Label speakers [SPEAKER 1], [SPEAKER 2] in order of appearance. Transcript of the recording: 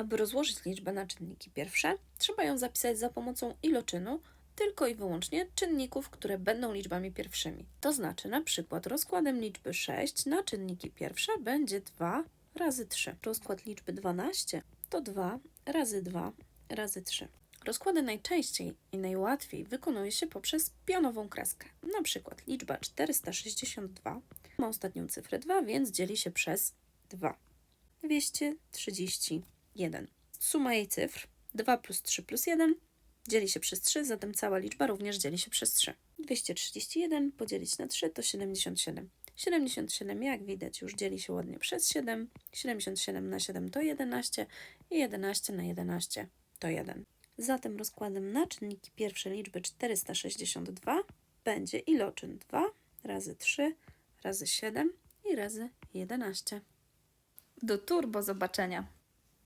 [SPEAKER 1] Aby rozłożyć liczbę na czynniki pierwsze, trzeba ją zapisać za pomocą iloczynu tylko i wyłącznie czynników, które będą liczbami pierwszymi. To znaczy, na przykład rozkładem liczby 6 na czynniki pierwsze będzie 2 razy 3. Rozkład liczby 12 to 2 razy 2 razy 3. Rozkłady najczęściej i najłatwiej wykonuje się poprzez pionową kreskę. Na przykład liczba 462 ma ostatnią cyfrę 2, więc dzieli się przez 2. 231. Suma jej cyfr 2 plus 3 plus 1 dzieli się przez 3, zatem cała liczba również dzieli się przez 3. 231 podzielić na 3 to 77. 77 jak widać już dzieli się ładnie przez 7. 77 na 7 to 11 i 11 na 11 to 1. Zatem rozkładem na czynniki pierwsze liczby 462 będzie iloczyn 2 razy 3 razy 7 i razy 11.
[SPEAKER 2] Do turbo zobaczenia.